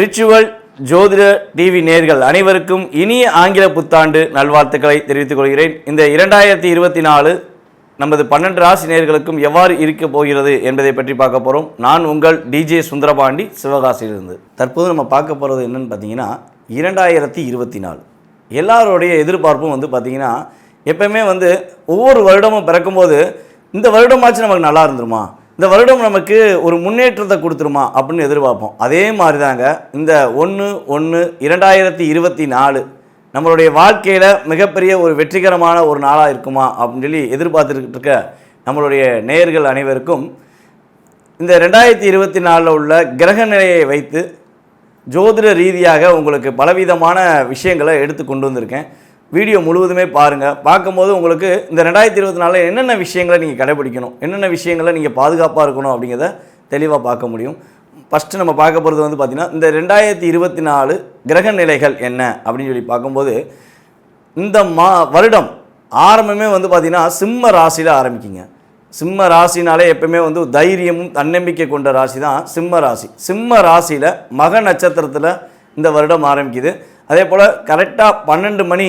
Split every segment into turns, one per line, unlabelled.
Ritual ஜோதிட TV நேர்கள் அனைவருக்கும் இனிய ஆங்கில புத்தாண்டு நல்வாழ்த்துக்களை தெரிவித்துக் கொள்கிறேன். இந்த இரண்டாயிரத்தி இருபத்தி நாலு நமது பன்னெண்டு ராசி நேர்களுக்கும் எவ்வாறு இருக்க போகிறது என்பதை பற்றி பார்க்க போகிறோம் நான் உங்கள் டிஜே சுந்தரபாண்டி சிவகாசியிலிருந்து. தற்போது நம்ம பார்க்க போகிறது என்னென்னு பார்த்தீங்கன்னா இரண்டாயிரத்தி இருபத்தி நாலு. எல்லாருடைய எதிர்பார்ப்பும் வந்து பார்த்தீங்கன்னா எப்பயுமே வந்து ஒவ்வொரு வருடமும் பிறக்கும்போது இந்த வருடமாச்சு நமக்கு நல்லா இருந்துருமா? இந்த வருடம் நமக்கு ஒரு முன்னேற்றத்தை கொடுத்துருமா? அப்படின்னு எதிர்பார்ப்போம். அதே மாதிரி தாங்க இந்த ஒன்று ஒன்று இரண்டாயிரத்தி இருபத்தி நாலு நம்மளுடைய வாழ்க்கையில் மிகப்பெரிய ஒரு வெற்றிகரமான ஒரு நாளாக இருக்குமா? அப்படின்னு சொல்லி எதிர்பார்த்துக்கிட்டு இருக்க நம்மளுடைய நேயர்கள் அனைவருக்கும் இந்த ரெண்டாயிரத்தி இருபத்தி நாலில் உள்ள கிரக நிலையை வைத்து ஜோதிட ரீதியாக உங்களுக்கு பலவிதமான விஷயங்களை எடுத்து கொண்டு வந்திருக்கேன். வீடியோ முழுவதுமே பாருங்கள் பார்க்கும்போது உங்களுக்கு இந்த ரெண்டாயிரத்தி இருபத்தி நாலில் என்னென்ன விஷயங்களை நீங்கள் கடைபிடிக்கணும் என்னென்ன விஷயங்களை நீங்கள் பாதுகாப்பாக இருக்கணும் அப்படிங்கிறத தெளிவாக பார்க்க முடியும். ஃபஸ்ட்டு நம்ம பார்க்க போகிறது வந்து பார்த்திங்கன்னா இந்த ரெண்டாயிரத்தி இருபத்தி நாலு கிரக நிலைகள் என்ன அப்படின்னு சொல்லி பார்க்கும்போது இந்த மா வருடம் ஆரம்பமே வந்து பார்த்திங்கன்னா சிம்ம ராசியில் ஆரம்பிக்குங்க. சிம்ம ராசினாலே எப்பவுமே வந்து தைரியமும் தன்னம்பிக்கை கொண்ட ராசி தான் சிம்ம ராசி. சிம்ம ராசியில் மக நட்சத்திரத்தில் இந்த வருடம் ஆரம்பிக்குது. அதே போல் கரெக்டாக பன்னெண்டு மணி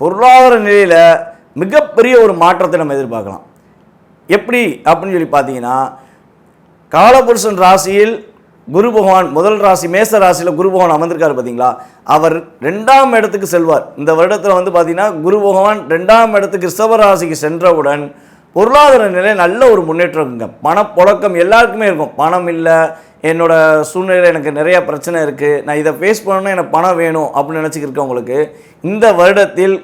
பொருளாதார நிலையில் மிகப்பெரிய ஒரு மாற்றத்தை நம்ம எதிர்பார்க்கலாம். எப்படி அப்படின்னு சொல்லி பார்த்தீங்கன்னா காலபுருஷன் ராசியில் குரு பகவான் முதல் ராசி மேச ராசியில் குரு பகவான் அமர்ந்திருக்காரு பார்த்தீங்களா? அவர் ரெண்டாம் இடத்துக்கு செல்வார். இந்த வருடத்தில் வந்து பார்த்தீங்கன்னா குரு பகவான் ரெண்டாம் இடத்துக்கு ரிஷப ராசிக்கு சென்றவுடன் பொருளாதார நிலை நல்ல ஒரு முன்னேற்றம் இருக்குங்க. பணப்புழக்கம் எல்லாருக்குமே இருக்கும். பணம் இல்லை என்னோடய சூழ்நிலையில் எனக்கு நிறையா பிரச்சனை இருக்குது நான் இதை ஃபேஸ் பண்ணணும்னா எனக்கு பணம் வேணும் அப்படின்னு நினச்சிக்கிருக்கவங்களுக்கு இந்த வருடத்தில்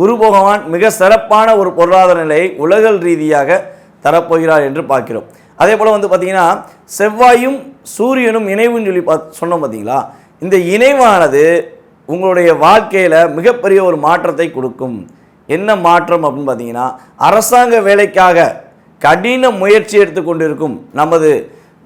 குரு பகவான் மிக சிறப்பான ஒரு பொருளாதார நிலையை உலகல் ரீதியாக தரப்போகிறார் என்று பார்க்கிறோம். அதே போல் வந்து பார்த்திங்கன்னா செவ்வாயும் சூரியனும் இணைவுன்னு சொல்லி பார்த்து சொன்னோம் பார்த்தீங்களா இந்த இணைவானது உங்களுடைய வாழ்க்கையில் மிகப்பெரிய ஒரு மாற்றத்தை கொடுக்கும். என்ன மாற்றம் அப்படின்னு பார்த்தீங்கன்னா அரசாங்க வேலைக்காக கடின முயற்சி எடுத்துக்கொண்டிருக்கும் நமது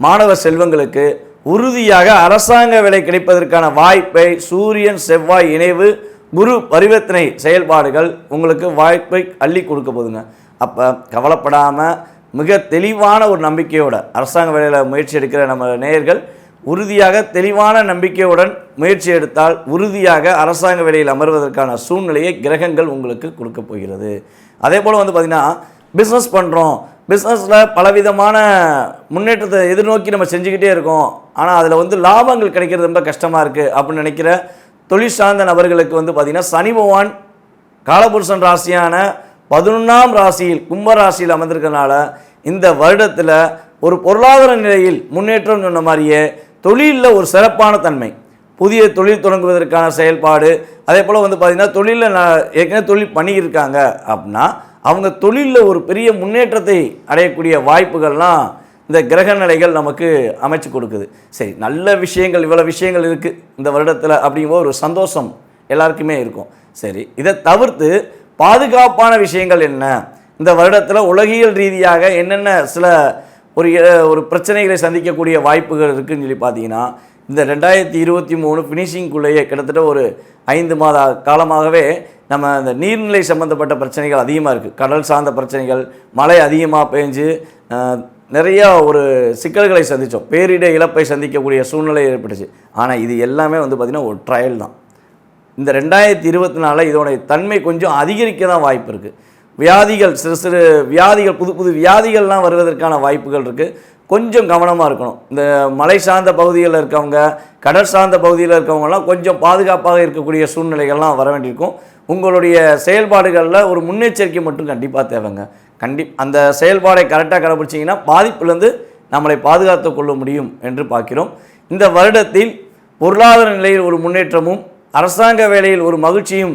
மாணவ செல்வங்களுக்கு உறுதியாக அரசாங்க வேலை கிடைப்பதற்கான வாய்ப்பை சூரியன் செவ்வாய் இணைவு குரு பரிவர்த்தனை செயல்பாடுகள் உங்களுக்கு வாய்ப்பை அள்ளி கொடுக்க போதுங்க. அப்போ கவலைப்படாமல் மிக தெளிவான ஒரு நம்பிக்கையோட அரசாங்க வேலையில் முயற்சி எடுக்கிற நம்ம நேயர்கள் உறுதியாக தெளிவான நம்பிக்கையுடன் முயற்சி எடுத்தால் உறுதியாக அரசாங்க வேலையில் அமர்வதற்கான சூழ்நிலையை கிரகங்கள் உங்களுக்கு கொடுக்க போகிறது. அதே போல் வந்து பார்த்திங்கன்னா பிஸ்னஸ் பண்ணுறோம் பிஸ்னஸில் பலவிதமான முன்னேற்றத்தை எதிர்நோக்கி நம்ம செஞ்சுக்கிட்டே இருக்கோம். ஆனால் அதில் வந்து லாபங்கள் கிடைக்கிறது ரொம்ப கஷ்டமாக இருக்குது அப்படின்னு நினைக்கிற தொழில் சார்ந்த நபர்களுக்கு வந்து பார்த்திங்கன்னா சனி பகவான் காலபுருஷன் ராசியான பதினொன்றாம் ராசியில் கும்ப ராசியில் அமர்ந்திருக்கனால இந்த வருடத்தில் ஒரு பொருளாதார நிலையில் முன்னேற்றம் சொன்ன மாதிரியே தொழிலில் ஒரு சிறப்பான தன்மை. புதிய தொழில் தொடங்குவதற்கான செயல்பாடு அதே போல் வந்து பார்த்திங்கன்னா தொழிலில் நான் ஏற்கனவே தொழில் பண்ணியிருக்காங்க அப்படின்னா அவங்க தொழிலில் ஒரு பெரிய முன்னேற்றத்தை அடையக்கூடிய வாய்ப்புகள்லாம் இந்த கிரக நிலைகள் நமக்கு அமைச்சு கொடுக்குது. சரி நல்ல விஷயங்கள் இவ்வளோ விஷயங்கள் இருக்குது இந்த வருடத்தில் அப்படிங்கும்போது ஒரு சந்தோஷம் எல்லாருக்குமே இருக்கும். சரி இதை தவிர்த்து பாதுகாப்பான விஷயங்கள் என்ன? இந்த வருடத்தில் உலகியல் ரீதியாக என்னென்ன சில ஒரு ஒரு பிரச்சனைகளை சந்திக்கக்கூடிய வாய்ப்புகள் இருக்குதுன்னு சொல்லி பார்த்தீங்கன்னா இந்த ரெண்டாயிரத்தி இருபத்தி மூணு ஃபினிஷிங்குள்ளேயே கிட்டத்தட்ட ஒரு ஐந்து மாத காலமாகவே நம்ம இந்த நீர்நிலை சம்மந்தப்பட்ட பிரச்சனைகள் அதிகமாக இருக்குது கடல் சார்ந்த பிரச்சனைகள் மழை அதிகமாக பெஞ்சு நிறையா ஒரு சிக்கல்களை சந்தித்தோம் பேரிட இழப்பை சந்திக்கக்கூடிய சூழ்நிலை ஏற்பட்டுச்சு. ஆனால் இது எல்லாமே வந்து பார்த்திங்கன்னா ஒரு ட்ரையல் தான். இந்த ரெண்டாயிரத்தி இருபத்தி நாலில் இதோடைய தன்மை கொஞ்சம் அதிகரிக்க தான் வாய்ப்பு இருக்குது வியாதிகள் சிறு சிறு வியாதிகள் புது புது வியாதிகள்லாம் வருவதற்கான வாய்ப்புகள் இருக்குது கொஞ்சம் கவனமாக இருக்கணும். இந்த மலை சார்ந்த பகுதிகளில் இருக்கவங்க கடல் சார்ந்த பகுதியில் இருக்கவங்கலாம் கொஞ்சம் பாதுகாப்பாக இருக்கக்கூடிய சூழ்நிலைகள்லாம் வர வேண்டியிருக்கும். உங்களுடைய செயல்பாடுகளில் ஒரு முன்னெச்சரிக்கை மட்டும் கண்டிப்பாக தேவைங்க. கண்டி அந்த செயல்பாடை கரெக்டாக கடைபிடிச்சிங்கன்னா பாதிப்புலேருந்து நம்மளை பாதுகாத்து கொள்ள முடியும் என்று பார்க்கிறோம். இந்த வருடத்தில் பொருளாதார நிலையில் ஒரு முன்னேற்றமும் அரசாங்க வேலையில் ஒரு மகிழ்ச்சியும்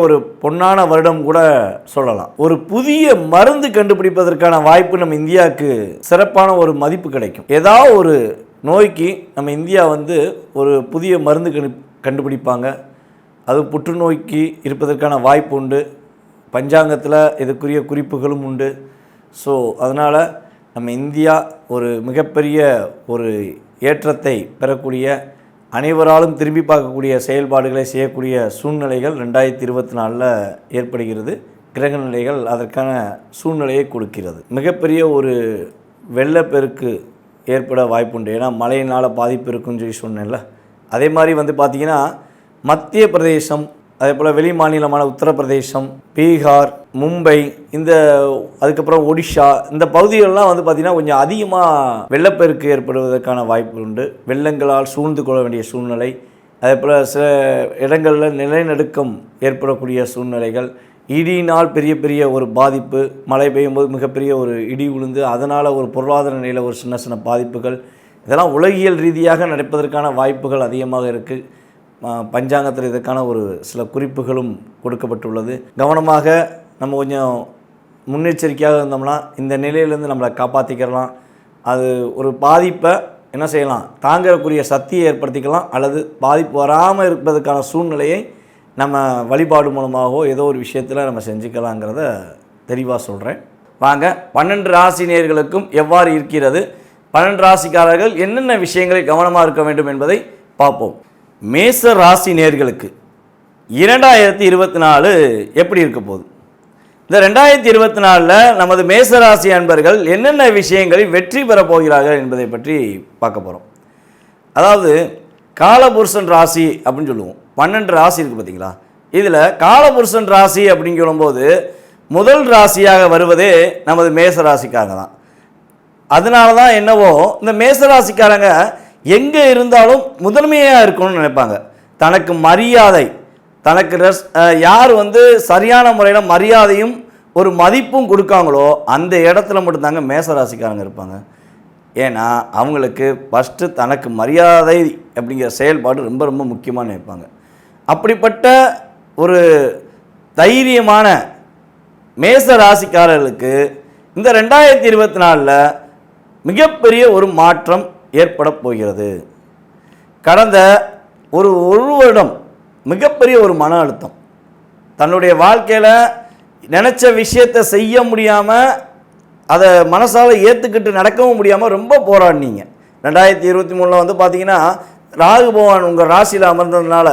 ஒரு பொன்னான வருடம் கூட சொல்லலாம். ஒரு புதிய மருந்து கண்டுபிடிப்பதற்கான வாய்ப்பு நம்ம இந்தியாவுக்கு சிறப்பான ஒரு மதிப்பு கிடைக்கும். ஏதாவது ஒரு நோய்க்கு நம்ம இந்தியா வந்து ஒரு புதிய மருந்து கண்டு கண்டுபிடிப்பாங்க. அது புற்றுநோய்க்கு இருப்பதற்கான வாய்ப்பு உண்டு. பஞ்சாங்கத்தில் இதுக்குரிய குறிப்புகளும் உண்டு. ஸோ அதனால் நம்ம இந்தியா ஒரு மிகப்பெரிய ஒரு ஏற்றத்தை பெறக்கூடிய அனைவராலும் திரும்பி பார்க்கக்கூடிய செயல்பாடுகளை செய்யக்கூடிய சூழ்நிலைகள் ரெண்டாயிரத்தி இருபத்தி நாலில் ஏற்படுகிறது. கிரக நிலைகள் அதற்கான சூழ்நிலையை கொடுக்கிறது. மிகப்பெரிய ஒரு வெள்ளப்பெருக்கு ஏற்பட வாய்ப்புண்டு. ஏன்னா மழையினால் பாதிப்பு இருக்குன்னு சொல்லி சொன்னேன்ல. அதே மாதிரி வந்து பார்த்திங்கன்னா மத்திய பிரதேசம் அதே போல் வெளி மாநிலமான உத்தரப்பிரதேசம் பீகார் மும்பை இந்த அதுக்கப்புறம் ஒடிஷா இந்த பகுதிகளெலாம் வந்து பார்த்திங்கன்னா கொஞ்சம் அதிகமாக வெள்ளப்பெருக்கு ஏற்படுவதற்கான வாய்ப்பு உண்டு. வெள்ளங்களால் சூழ்ந்து கொள்ள வேண்டிய சூழ்நிலை அதே போல் சில இடங்களில் நிலநடுக்கம் ஏற்படக்கூடிய சூழ்நிலைகள் இடியினால் பெரிய பெரிய ஒரு பாதிப்பு மழை பெய்யும் போது மிகப்பெரிய ஒரு இடி விழுந்து அதனால் ஒரு பொருளாதார நிலையில் ஒரு சின்ன சின்ன பாதிப்புகள் இதெல்லாம் உலகியல் ரீதியாக நடப்பதற்கான வாய்ப்புகள் அதிகமாக இருக்குது பஞ்சாங்கத்தில் இதற்கான ஒரு சில குறிப்புகளும் கொடுக்கப்பட்டுள்ளது. கவனமாக நம்ம கொஞ்சம் முன்னெச்சரிக்கையாக இருந்தோம்னா இந்த நிலையிலேருந்து நம்மளை காப்பாற்றிக்கிறலாம் அது ஒரு பாதிப்பை என்ன செய்யலாம்? தாங்கக்கூடிய சக்தியை ஏற்படுத்திக்கலாம். அல்லது பாதிப்பு வராமல் இருப்பதற்கான சூழ்நிலையை நம்ம வழிபாடு மூலமாகவோ ஏதோ ஒரு விஷயத்தில் நம்ம செஞ்சுக்கலாங்கிறத தெளிவாக சொல்கிறேன் வாங்க பன்னெண்டு ராசி நேயர்களுக்கும் எவ்வாறு இருக்கிறது? பன்னெண்டு ராசிக்காரர்கள் என்னென்ன விஷயங்களில் கவனமாக இருக்க வேண்டும் என்பதை பார்ப்போம். மேச ராசி நேர்களுக்கு இரண்டாயிரத்தி இருபத்தி நாலு எப்படி இருக்க போகுது? இந்த ரெண்டாயிரத்தி இருபத்தி நாலில் நமது மேசராசி அன்பர்கள் என்னென்ன விஷயங்களில் வெற்றி பெறப் போகிறார்கள் என்பதை பற்றி பார்க்க போகிறோம் அதாவது காலபுருஷன் ராசி அப்படின்னு சொல்லுவோம். பன்னெண்டு ராசி இருக்குது பார்த்தீங்களா இதில் காலபுருஷன் ராசி அப்படின்னு சொல்லும்போது முதல் ராசியாக வருவதே நமது மேச ராசிக்காரங்க தான். அதனால தான் என்னவோ இந்த மேசராசிக்காரங்க எங்கே இருந்தாலும் முதன்மையாக இருக்கணும்னு நினைப்பாங்க. தனக்கு மரியாதை தனக்கு ரெஸ் யார் வந்து சரியான முறையில் மரியாதையும் ஒரு மதிப்பும் கொடுக்காங்களோ அந்த இடத்துல மட்டும்தாங்க மேசராசிக்காரங்க இருப்பாங்க. ஏன்னா அவங்களுக்கு ஃபஸ்ட்டு தனக்கு மரியாதை அப்படிங்கிற செயல்பாடு ரொம்ப ரொம்ப முக்கியமாக நினைப்பாங்க. அப்படிப்பட்ட ஒரு தைரியமான மேச ராசிக்காரர்களுக்கு இந்த ரெண்டாயிரத்தி இருபத்தி நாலில் மிகப்பெரிய ஒரு மாற்றம் ஏற்பட போகிறது. கடந்த ஒரு ஒரு வருடம் மிகப்பெரிய ஒரு மன அழுத்தம். தன்னுடைய வாழ்க்கையில் நினச்ச விஷயத்தை செய்ய முடியாமல் அதை மனசால் ஏற்றுக்கிட்டு நடக்கவும் முடியாமல் ரொம்ப போராடினீங்க. ரெண்டாயிரத்தி இருபத்தி மூணில் வந்து பார்த்தீங்கன்னா ராகு பகவான் உங்கள் ராசியில் அமர்ந்ததுனால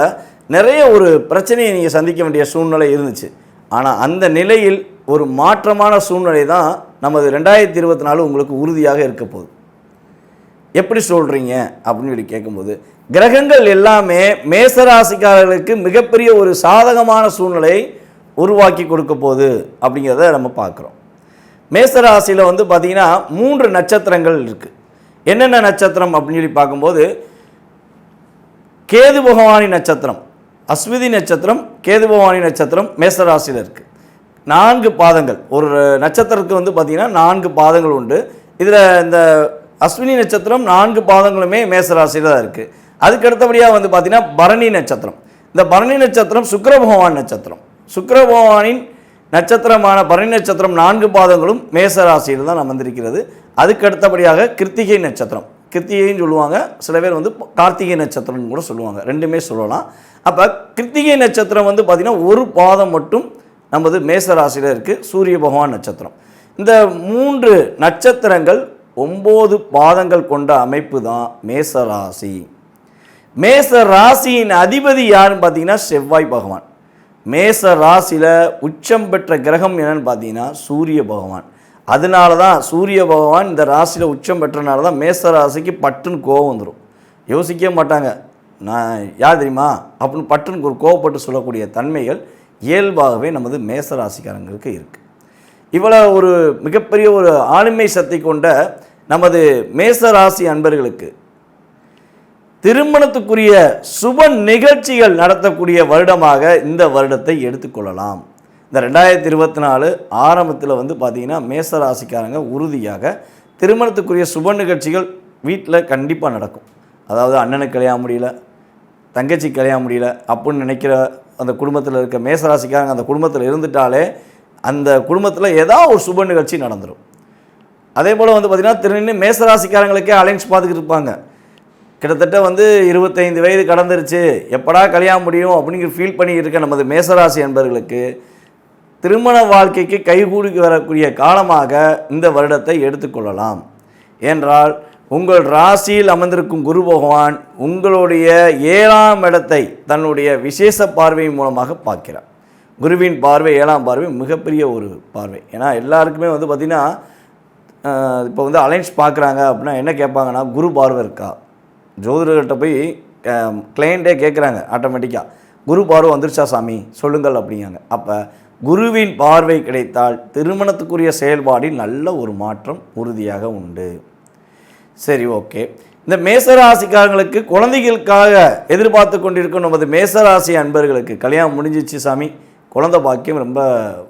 நிறைய ஒரு பிரச்சனையை நீங்கள் சந்திக்க வேண்டிய சூழ்நிலை இருந்துச்சு. ஆனால் அந்த நிலையில் ஒரு மாற்றமான சூழ்நிலை தான் நமது ரெண்டாயிரத்தி இருபத்தி நாலு உங்களுக்கு உறுதியாக இருக்க போகுது. எப்படி சொல்கிறீங்க அப்படின்னு சொல்லி கேட்கும்போது கிரகங்கள் எல்லாமே மேசராசிக்காரர்களுக்கு மிகப்பெரிய ஒரு சாதகமான சூழ்நிலை உருவாக்கி கொடுக்க போகுது அப்படிங்கிறத நம்ம பார்க்குறோம். மேசராசியில் வந்து பார்த்திங்கன்னா மூன்று நட்சத்திரங்கள் இருக்குது என்னென்ன நட்சத்திரம் அப்படின்னு சொல்லி பார்க்கும்போது கேது பகவானி நட்சத்திரம் அஸ்விதி நட்சத்திரம் கேது பகவானி நட்சத்திரம் மேசராசியில் இருக்குது நான்கு பாதங்கள். ஒரு நட்சத்திரத்துக்கு வந்து பார்த்திங்கன்னா நான்கு பாதங்கள் உண்டு. இதில் இந்த அஸ்வினி நட்சத்திரம் நான்கு பாதங்களுமே மேசராசியில் தான் இருக்குது அதுக்கு அடுத்தபடியாக வந்து பார்த்திங்கன்னா பரணி நட்சத்திரம். இந்த பரணி நட்சத்திரம் சுக்கிர பகவான் நட்சத்திரம். சுக்கிர பகவானின் நட்சத்திரமான பரணி நட்சத்திரம் நான்கு பாதங்களும் மேசராசியில் தான் அமர்ந்திருக்கிறது. அதுக்கு அடுத்தபடியாக கிருத்திகை நட்சத்திரம். கிருத்திகைன்னு சொல்லுவாங்க. சில பேர் வந்து கார்த்திகை நட்சத்திரம்னு கூட சொல்லுவாங்க. ரெண்டுமே சொல்லலாம். அப்போ கிருத்திகை நட்சத்திரம் வந்து பார்த்திங்கன்னா ஒரு பாதம் மட்டும் நமது மேசராசியில் இருக்குது சூரிய பகவான் நட்சத்திரம். இந்த மூன்று நட்சத்திரங்கள் ஒம்பது பாதங்கள் கொண்ட அமைப்பு தான் மேச ராசி மேச ராசியின் அதிபதி யாருன்னு பார்த்தீங்கன்னா செவ்வாய் பகவான். மேச ராசியில் உச்சம் பெற்ற கிரகம் என்னன்னு பார்த்தீங்கன்னா சூரிய பகவான். அதனால தான் சூரிய பகவான் இந்த ராசியில் உச்சம் பெற்றனால தான் மேச ராசிக்கு பட்டுன்னு கோவம் வந்துடும் யோசிக்கவே மாட்டாங்க. நான் யார் தெரியுமா? அப்படின்னு பட்டுன்னு ஒரு கோவப்பட்டு சொல்லக்கூடிய தன்மைகள் இயல்பாகவே நமது மேச ராசிக்காரங்களுக்கு இருக்குது இவ்வளோ ஒரு மிகப்பெரிய ஒரு ஆளுமை சக்தி கொண்ட நமது மேச ராசி அன்பர்களுக்கு திருமணத்துக்குரிய சுப நிகழ்ச்சிகள் நடத்தக்கூடிய வருடமாக இந்த வருடத்தை எடுத்துக்கொள்ளலாம் இந்த ரெண்டாயிரத்தி இருபத்தி நாலு ஆரம்பத்தில் வந்து பார்த்திங்கன்னா மேச ராசிக்காரங்க உறுதியாக திருமணத்துக்குரிய சுப நிகழ்ச்சிகள் வீட்டில் கண்டிப்பாக நடக்கும். அதாவது அண்ணனுக்கு கல்யாணம் முடியல தங்கச்சி கல்யாணம் முடியல அப்படின்னு நினைக்கிற அந்த குடும்பத்தில் இருக்க மேசராசிக்காரங்க அந்த குடும்பத்தில் இருந்துட்டாலே அந்த குடும்பத்தில் ஏதாவது ஒரு சுப நிகழ்ச்சி நடந்துடும் அதே போல் வந்து பார்த்திங்கன்னா திருநெல்வேலி மேசராசிக்காரங்களுக்கே அலைன்ஸ் பார்த்துக்கிட்டு இருப்பாங்க. கிட்டத்தட்ட வந்து இருபத்தைந்து வயது கடந்துருச்சு. எப்படா கல்யாணம் முடியும் அப்படிங்கிற ஃபீல் பண்ணிக்கிட்டு இருக்க நமது மேசராசி என்பவர்களுக்கு திருமண வாழ்க்கைக்கு கைகூடி வரக்கூடிய காலமாக இந்த வருடத்தை எடுத்துக்கொள்ளலாம் ஏன்றால் உங்கள் ராசியில் அமர்ந்திருக்கும் குரு பகவான் உங்களுடைய ஏழாம் இடத்தை தன்னுடைய விசேஷ பார்வை மூலமாக பார்க்கிறார். குருவின் பார்வை ஏழாம் பார்வை மிகப்பெரிய ஒரு பார்வை. ஏன்னா எல்லாருக்குமே வந்து பார்த்திங்கன்னா இப்போ வந்து அலைன்ஸ் பார்க்குறாங்க அப்படின்னா என்ன கேட்பாங்கன்னா குரு பார்வை இருக்கா? ஜோதிடர்கிட்ட போய் கிளைண்ட்டே கேட்குறாங்க ஆட்டோமேட்டிக்காக குரு பார்வை வந்துருச்சா சாமி? சொல்லுங்கள் அப்படிங்காங்க அப்போ குருவின் பார்வை கிடைத்தால் திருமணத்துக்குரிய செயல்பாடில் நல்ல ஒரு மாற்றம் உறுதியாக உண்டு. சரி ஓகே இந்த மேசராசிக்காரங்களுக்கு குழந்தைகளுக்காக எதிர்பார்த்து கொண்டிருக்கும் நமது மேசராசி அன்பர்களுக்கு கல்யாணம் முடிஞ்சிச்சு சாமி. குழந்தை பாக்கியம் ரொம்ப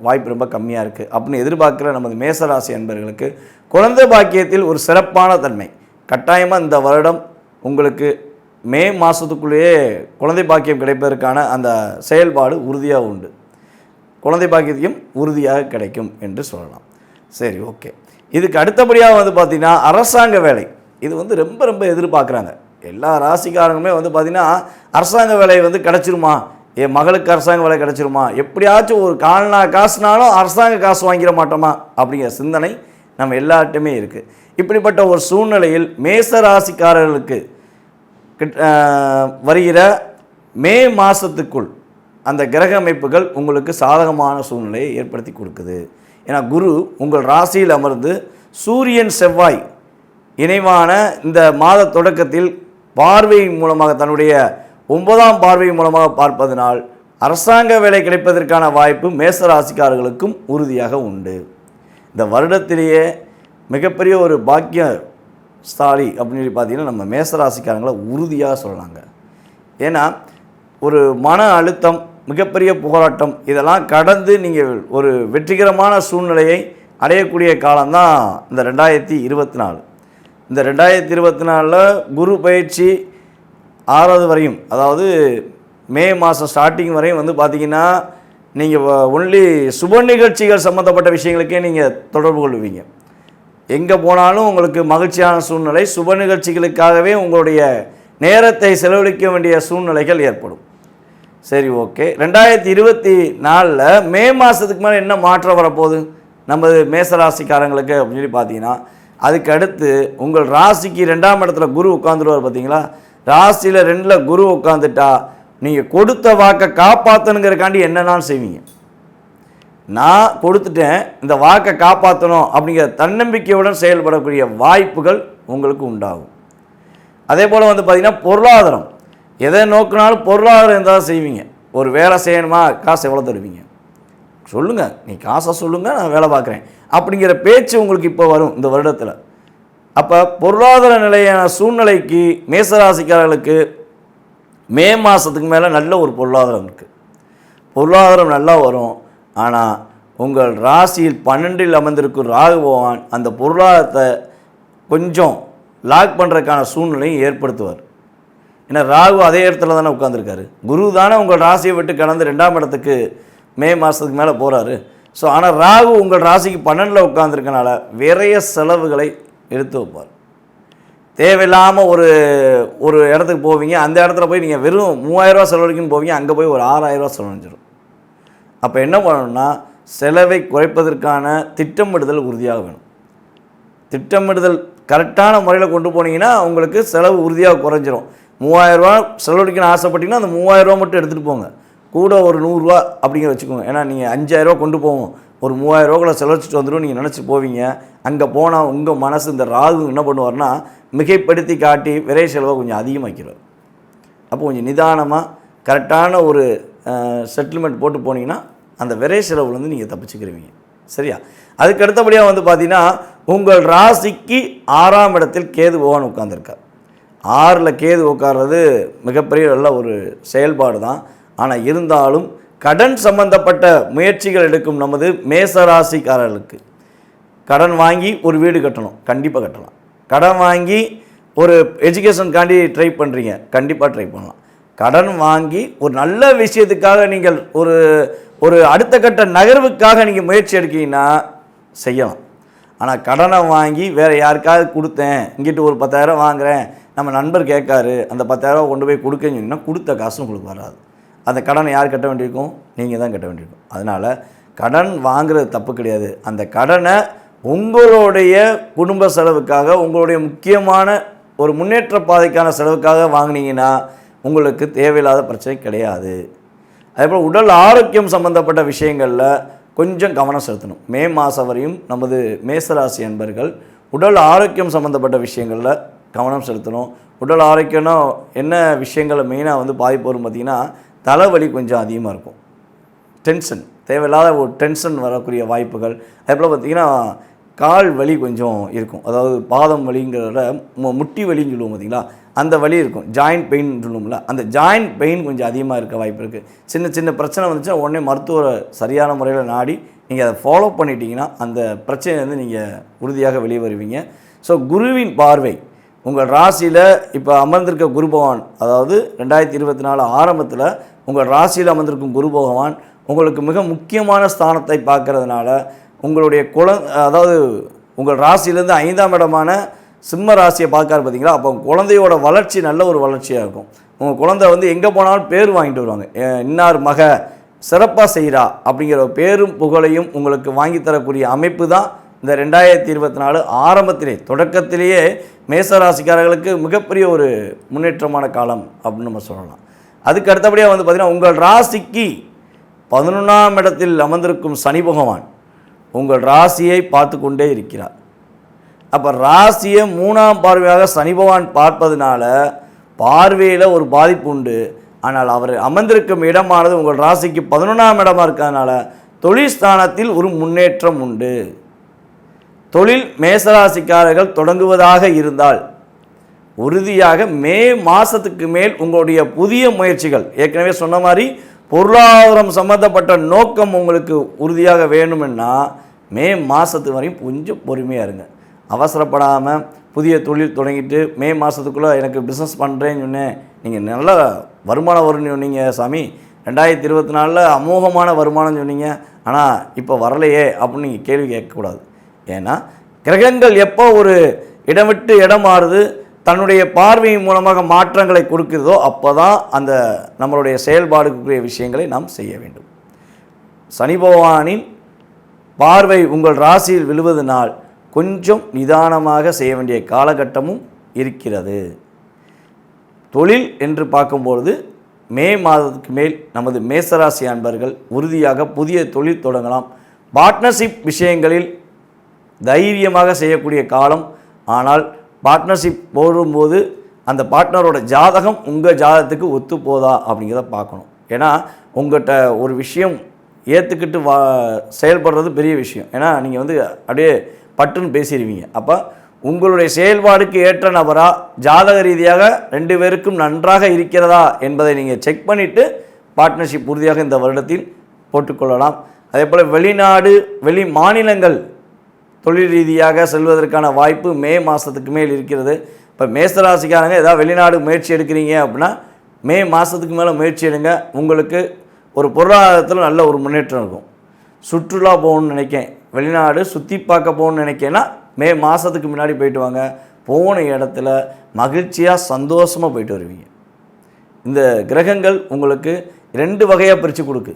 வாய்ப்பு ரொம்ப கம்மியாக இருக்குது அப்படின்னு எதிர்பார்க்குற நமது மேசராசி அன்பர்களுக்கு குழந்தை பாக்கியத்தில் ஒரு சிறப்பான தன்மை. கட்டாயமாக இந்த வருடம் உங்களுக்கு மே மாதத்துக்குள்ளேயே குழந்தை பாக்கியம் கிடைப்பதற்கான அந்த செயல்பாடு உறுதியாக உண்டு. குழந்தை பாக்கியத்தையும் உறுதியாக கிடைக்கும் என்று சொல்லலாம். சரி ஓகே. இதுக்கு அடுத்தபடியாக வந்து பார்த்திங்கன்னா அரசாங்க வேலை. இது வந்து ரொம்ப ரொம்ப எதிர்பார்க்குறாங்க. எல்லா ராசிக்காரங்களுமே வந்து பார்த்திங்கன்னா அரசாங்க வேலை வந்து கிடச்சிருமா? என் மகளுக்கு அரசாங்க வேலை கிடச்சிருமா? எப்படியாச்சும் ஒரு கால்னா காசுனாலும் அரசாங்க காசு வாங்கிட மாட்டோமா? அப்படிங்கிற சிந்தனை நம்ம எல்லார்ட்டுமே இருக்குது இப்படிப்பட்ட ஒரு சூழ்நிலையில் மேச ராசிக்காரர்களுக்கு வருகிற மே மாதத்துக்குள் அந்த கிரக அமைப்புகள் உங்களுக்கு சாதகமான சூழ்நிலையை ஏற்படுத்தி கொடுக்குது. ஏன்னா குரு உங்கள் ராசியில் அமர்ந்து சூரியன் செவ்வாய் இணைவான இந்த மாத தொடக்கத்தில் பார்வை மூலமாக தன்னுடைய ஒன்பதாம் பார்வை மூலமாக பார்ப்பதனால் அரசாங்க வேலை கிடைப்பதற்கான வாய்ப்பு மேச ராசிக்காரர்களுக்கும் உறுதியாக உண்டு. இந்த வருடத்திலேயே மிகப்பெரிய ஒரு பாக்கிய ஸ்தாலி அப்படின்னு சொல்லி பார்த்தீங்கன்னா நம்ம மேச ராசிக்காரங்களை உறுதியாக சொல்லலாங்க. ஏன்னா ஒரு மன அழுத்தம் மிகப்பெரிய போராட்டம் இதெல்லாம் கடந்து நீங்கள் ஒரு வெற்றிகரமான சூழ்நிலையை அடையக்கூடிய காலம்தான் இந்த ரெண்டாயிரத்தி இருபத்தி நாலு. இந்த ரெண்டாயிரத்தி இருபத்தி நாலில் குரு பயிற்சி ஆறாவது வரையும் அதாவது மே மாதம் ஸ்டார்டிங் வரையும் வந்து பார்த்தீங்கன்னா நீங்கள் ஒன்லி சுப நிகழ்ச்சிகள் சம்மந்தப்பட்ட விஷயங்களுக்கே நீங்கள் தொடர்பு கொள்வீங்க. எங்கே போனாலும் உங்களுக்கு மகிழ்ச்சியான சூழ்நிலை சுப நிகழ்ச்சிகளுக்காகவே உங்களுடைய நேரத்தை செலவழிக்க வேண்டிய சூழ்நிலைகள் ஏற்படும். சரி ஓகே ரெண்டாயிரத்தி இருபத்தி நாலில் மே மாதத்துக்கு மேலே என்ன மாற்றம் வரப்போகுது? நமது மேசராசிக்காரங்களுக்கு அப்படின்னு சொல்லி பார்த்தீங்கன்னா அதுக்கு அடுத்து உங்கள் ராசிக்கு ரெண்டாம் இடத்துல குரு உட்காந்துருவார் பார்த்தீங்களா ராசியில் ரெண்டில் குரு உட்காந்துட்டா நீங்கள் கொடுத்த வாக்கை காப்பாற்றணுங்கிறக்காண்டி என்னென்னாலும் செய்வீங்க. நான் கொடுத்துட்டேன் இந்த வாக்கை காப்பாற்றணும் அப்படிங்கிற தன்னம்பிக்கையுடன் செயல்படக்கூடிய வாய்ப்புகள் உங்களுக்கு உண்டாகும். அதே போல் வந்து பார்த்திங்கன்னா பொருளாதாரம். எதை நோக்கினாலும் பொருளாதாரம் இருந்தால் செய்வீங்க. ஒரு வேலை செய்யணுமா காசு எவ்வளோ தருவீங்க? சொல்லுங்கள் நீ காசை சொல்லுங்கள் நான் வேலை பார்க்குறேன். அப்படிங்கிற பேச்சு உங்களுக்கு இப்போ வரும் இந்த வருடத்தில். அப்போ பொருளாதார நிலையான சூழ்நிலைக்கு மேசராசிக்காரர்களுக்கு மே மாதத்துக்கு மேலே நல்ல ஒரு பொருளாதாரம் இருக்குது பொருளாதாரம் நல்லா வரும். ஆனால் உங்கள் ராசியில் பன்னெண்டில் அமர்ந்திருக்கும் ராகு பகவான் அந்த பொருளாதாரத்தை கொஞ்சம் லாக் பண்ணுறதுக்கான சூழ்நிலையும் ஏற்படுத்துவார். ஏன்னா ராகு அதே இடத்துல தானே உட்காந்துருக்காரு குரு தானே உங்கள் ராசியை விட்டு கடந்து ரெண்டாம் இடத்துக்கு மே மாதத்துக்கு மேலே போகிறாரு ஸோ ஆனால் ராகு உங்கள் ராசிக்கு பன்னெண்டில் உட்காந்துருக்கனால விரைய செலவுகளை எடுத்து வைப்பார். தேவையில்லாமல் ஒரு ஒரு இடத்துக்கு போவீங்க அந்த இடத்துல போய் நீங்கள் வெறும் மூவாயிரரூவா செலவழிக்குன்னு போவீங்க அங்கே போய் ஒரு ஆறாயிரரூவா செலவழிஞ்சிடும் அப்போ என்ன பண்ணணும்னா செலவை குறைப்பதற்கான திட்டமிடுதல் உறுதியாக வேணும். திட்டமிடுதல் கரெக்டான முறையில் கொண்டு போனீங்கன்னா உங்களுக்கு செலவு உறுதியாக குறைஞ்சிரும். மூவாயிரரூவா செலவழிக்கணும்னு ஆசைப்பட்டீங்கன்னா அந்த மூவாயிரரூவா மட்டும் எடுத்துகிட்டு போங்க. கூட ஒரு நூறுரூவா அப்படிங்கிற வச்சுக்கோங்க. ஏன்னா நீங்கள் அஞ்சாயிரரூவா கொண்டு போவோம். ஒரு மூவாயிரரூவாக்குள்ள செலவழிச்சிட்டு வந்துடும் நீங்கள் நினச்சி போவீங்க. அங்கே போனால் உங்கள் மனசு இந்த ராகு என்ன பண்ணுவார்னா மிகைப்படுத்தி காட்டி விரை செலவை கொஞ்சம் அதிகமாக்கிறார் அப்போ கொஞ்சம் நிதானமாக கரெக்டான ஒரு செட்டில்மெண்ட் போட்டு போனீங்கன்னா அந்த விரை செலவுலேருந்து நீங்கள் தப்பிச்சுக்கிருவீங்க. சரியா? அதுக்கு அடுத்தபடியாக வந்து பார்த்தீங்கன்னா உங்கள் ராசிக்கு ஆறாம் இடத்தில் கேது பகவான் உட்காந்துருக்கார் ஆறில் கேது உட்கார்றது மிகப்பெரிய நல்ல ஒரு செயல்பாடு தான் ஆனால் இருந்தாலும் கடன் சம்பந்தப்பட்ட முயற்சிகள் எடுக்கும் நமது மேசராசிக்காரர்களுக்கு. கடன் வாங்கி ஒரு வீடு கட்டணும் கண்டிப்பாக கட்டலாம். கடன் வாங்கி ஒரு எஜுகேஷனுக்காண்டி ட்ரை பண்ணுறீங்க கண்டிப்பாக ட்ரை பண்ணலாம். கடன் வாங்கி ஒரு நல்ல விஷயத்துக்காக நீங்கள் ஒரு ஒரு அடுத்த கட்ட நகர்வுக்காக நீங்கள் முயற்சி எடுக்கீங்கன்னா செய்யலாம். ஆனால் கடனை வாங்கி வேறு யாருக்காவது கொடுத்தேன் இங்கிட்டு ஒரு பத்தாயிரம் வாங்குகிறேன் நம்ம நண்பர் கேட்காரு அந்த பத்தாயிரம் கொண்டு போய் கொடுக்கன்னு சொன்னால் கொடுத்த காசும் உங்களுக்கு வராது. அந்த கடனை யார் கட்ட வேண்டியிருக்கும்? நீங்கள் தான் கட்ட வேண்டியிருக்கும். அதனால் கடன் வாங்குறது தப்பு கிடையாது. அந்த கடனை உங்களுடைய குடும்ப செலவுக்காக உங்களுடைய முக்கியமான ஒரு முன்னேற்ற பாதைக்கான செலவுக்காக வாங்கினீங்கன்னா உங்களுக்கு தேவையில்லாத பிரச்சனை கிடையாது. அதேபோல் உடல் ஆரோக்கியம் சம்பந்தப்பட்ட விஷயங்களில் கொஞ்சம் கவனம் செலுத்தணும். மே மாதம் வரையும் நமது மேசராசி என்பர்கள் உடல் ஆரோக்கியம் சம்மந்தப்பட்ட விஷயங்களில் கவனம் செலுத்தணும். உடல் ஆரோக்கியம்னா என்ன விஷயங்களை மெயினாக வந்து பாதிப்பு வரும் பார்த்திங்கன்னா தலைவலி கொஞ்சம் அதிகமாக இருக்கும். டென்ஷன் தேவையில்லாத ஒரு டென்ஷன் வரக்கூடிய வாய்ப்புகள். அதேபோல் பார்த்திங்கன்னா கால் வலி கொஞ்சம் இருக்கும். அதாவது பாதம் வலிங்கிறத மு- முட்டி வலின்னு சொல்லுவோம் பார்த்தீங்களா? அந்த வலி இருக்கும். ஜாயிண்ட் பெயின் சொல்லுவோம்ல. அந்த ஜாயிண்ட் பெயின் கொஞ்சம் அதிகமாக இருக்க வாய்ப்பு இருக்குது சின்ன சின்ன பிரச்சனை வந்துச்சுன்னா உடனே மருத்துவரை சரியான முறையில் நாடி நீங்கள் அதை ஃபாலோ பண்ணிட்டீங்கன்னா அந்த பிரச்சனையிலேருந்து நீங்கள் உறுதியாக வெளியே வருவீங்க. ஸோ குருவின் பார்வை. உங்கள் ராசியில் இப்போ அமர்ந்திருக்க குரு பகவான் அதாவது ரெண்டாயிரத்தி இருபத்தி நாலு ஆரம்பத்தில் உங்கள் ராசியில் அமர்ந்திருக்கும் குரு பகவான் உங்களுக்கு மிக முக்கியமான ஸ்தானத்தை பார்க்கறதுனால உங்களுடைய குல அதாவது உங்கள் ராசியிலேருந்து ஐந்தாம் இடமான சிம்ம ராசியை பார்க்காரு பார்த்தீங்களா? அப்போ குழந்தையோட வளர்ச்சி நல்ல ஒரு வளர்ச்சியாக இருக்கும். உங்கள் குழந்தை வந்து எங்கே போனாலும் பேர் வாங்கிட்டு வருவாங்க. இன்னார் மக சிறப்பாக செய்கிறா அப்படிங்கிற பேரும் புகழையும் உங்களுக்கு வாங்கி தரக்கூடிய அமைப்பு தான் இந்த ரெண்டாயிரத்தி இருபத்தி நாலு ஆரம்பத்திலே தொடக்கத்திலேயே மேசராசிக்காரர்களுக்கு மிகப்பெரிய ஒரு முன்னேற்றமான காலம் அப்படின்னு நம்ம சொல்லலாம். அதுக்கு அடுத்தபடியாக வந்து பார்த்திங்கன்னா உங்கள் ராசிக்கு பதினொன்றாம் இடத்தில் அமர்ந்திருக்கும் சனி பகவான் உங்கள் ராசியை பார்த்து கொண்டே இருக்கிறார். அப்போ ராசியை மூணாம் பார்வையாக சனி பகவான் பார்ப்பதனால பார்வையில் ஒரு பாதிப்பு உண்டு. ஆனால் அவர் அமர்ந்திருக்கும் இடமானது உங்கள் ராசிக்கு பதினொன்றாம் இடமாக இருக்கிறதுனால தொழில் ஸ்தானத்தில் ஒரு முன்னேற்றம் உண்டு. தொழில் மேசராசிக்காரர்கள் தொடங்குவதாக இருந்தால் உறுதியாக மே மாதத்துக்கு மேல் உங்களுடைய புதிய முயற்சிகள். ஏற்கனவே சொன்ன மாதிரி பொருளாதாரம் சம்மந்தப்பட்ட நோக்கம் உங்களுக்கு உறுதியாக வேணும்னா மே மாதத்து வரையும் கொஞ்சம் பொறுமையாக இருங்க. அவசரப்படாமல் புதிய தொழில் தொடங்கிட்டு மே மாதத்துக்குள்ளே எனக்கு பிஸ்னஸ் பண்ணுறேன்னு சொன்னேன். நீங்கள் நல்ல வருமானம் வரும்னு சொன்னீங்க சாமி. ரெண்டாயிரத்தி இருபத்தி நாலில் அமோகமான வருமானம் சொன்னீங்க. ஆனால் இப்போ வரலையே அப்படின்னு நீங்கள் கேள்வி கேட்கக்கூடாது. ஏன்னா கிரகங்கள் எப்போ ஒரு இடம் விட்டு இடம் மாறுது? தன்னுடைய பார்வையின் மூலமாக மாற்றங்களை கொடுக்கிறதோ அப்போ தான் அந்த நம்மளுடைய செயல்பாடுக்குரிய விஷயங்களை நாம் செய்ய வேண்டும். சனி பகவானின் பார்வை உங்கள் ராசியில் விழுவதனால் கொஞ்சம் நிதானமாக செய்ய வேண்டிய காலகட்டமும் இருக்கிறது. தொழில் என்று பார்க்கும்பொழுது மே மாதத்துக்கு மேல் நமது மேசராசி அன்பர்கள் உறுதியாக புதிய தொழில் தொடங்கலாம். பார்ட்னர்ஷிப் விஷயங்களில் தைரியமாக செய்யக்கூடிய காலம். ஆனால் பார்ட்னர்ஷிப் போடும்போது அந்த பார்ட்னரோட ஜாதகம் உங்கள் ஜாதகத்துக்கு ஒத்து போதா அப்படிங்கிறத பார்க்கணும். ஏன்னா உங்கள்கிட்ட ஒரு விஷயம் ஏற்றுக்கிட்டு வா செயல்படுறது பெரிய விஷயம். ஏன்னா நீங்கள் வந்து அப்படியே பட்டுன்னு பேசிடுவீங்க அப்போ உங்களுடைய செயல்பாடுக்கு ஏற்ற நபரா ஜாதக ரீதியாக ரெண்டு பேருக்கும் நன்றாக இருக்கிறதா என்பதை நீங்கள் செக் பண்ணிவிட்டு பார்ட்னர்ஷிப் உறுதியாக இந்த வருடத்தில் போட்டுக்கொள்ளலாம். அதே போல் வெளிநாடு வெளி மாநிலங்கள் தொழில் ரீதியாக செல்வதற்கான வாய்ப்பு மே மாதத்துக்கு மேல் இருக்கிறது. இப்போ மேசராசிக்காரங்க ஏதாவது வெளிநாடு முயற்சி எடுக்கிறீங்க அப்படின்னா மே மாதத்துக்கு மேலே முயற்சி எடுங்க. உங்களுக்கு ஒரு பொருளாதாரத்தில் நல்ல ஒரு முன்னேற்றம் இருக்கும். சுற்றுலா போகணும்னு நினைக்கேன். வெளிநாடு சுற்றி பார்க்க போகணும்னு நினைக்கேன்னா மே மாதத்துக்கு முன்னாடி போயிட்டு வாங்க. போன இடத்துல மகிழ்ச்சியாக சந்தோஷமாக போயிட்டு வருவீங்க. இந்த கிரகங்கள் உங்களுக்கு ரெண்டு வகையாக பிரித்து கொடுக்கு.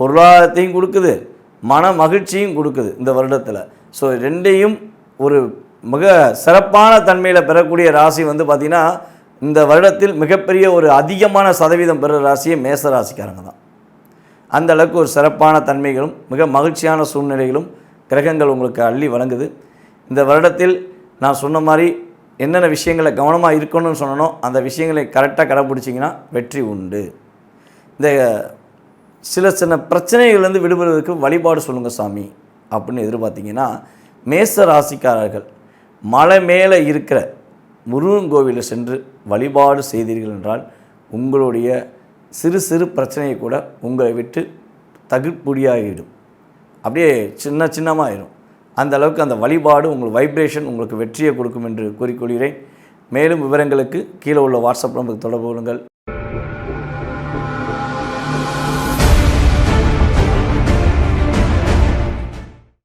பொருளாதாரத்தையும் கொடுக்குது. மன மகிழ்ச்சியும் கொடுக்குது இந்த வருடத்தில். ஸோ ரெண்டையும் ஒரு மிக சிறப்பான தன்மையில் பெறக்கூடிய ராசி வந்து பார்த்திங்கன்னா இந்த வருடத்தில் மிகப்பெரிய ஒரு அதிகமான சதவீதம் பெற ராசியே மேச ராசிக்காரங்க தான். அந்த அளவுக்கு ஒரு சிறப்பான தன்மைகளும் மிக மகிழ்ச்சியான சூழ்நிலைகளும் கிரகங்கள் உங்களுக்கு அள்ளி வழங்குது. இந்த வருடத்தில் நான் சொன்ன மாதிரி என்னென்ன விஷயங்களை கவனமாக இருக்கணும்னு சொன்னனோ அந்த விஷயங்களை கரெக்டாக கடைப்பிடிச்சிங்கன்னா வெற்றி உண்டு. இந்த சில சின்ன பிரச்சனைகள்லேருந்து விடுபடுவதற்கு வழிபாடு சொல்லுங்கள் சாமி. அப்படின்னு எதிர்பார்த்தீங்கன்னா மேச ராசிக்காரர்கள் மலை மேலே இருக்கிற முருகன் கோவிலில் சென்று வழிபாடு செய்தீர்கள் என்றால் உங்களுடைய சிறு சிறு பிரச்சனையை கூட உங்களை விட்டு தகுப்புடியாகிடும் அப்படியே சின்ன சின்னமாயிரும். அந்த அளவுக்கு அந்த வழிபாடு உங்கள் வைப்ரேஷன் உங்களுக்கு வெற்றியை கொடுக்கும் என்று கூறிக்கொள்கிறேன். மேலும் விவரங்களுக்கு கீழே உள்ள வாட்ஸ்அப் நம்பருக்கு தொடர்பு கொள்ளுங்கள்.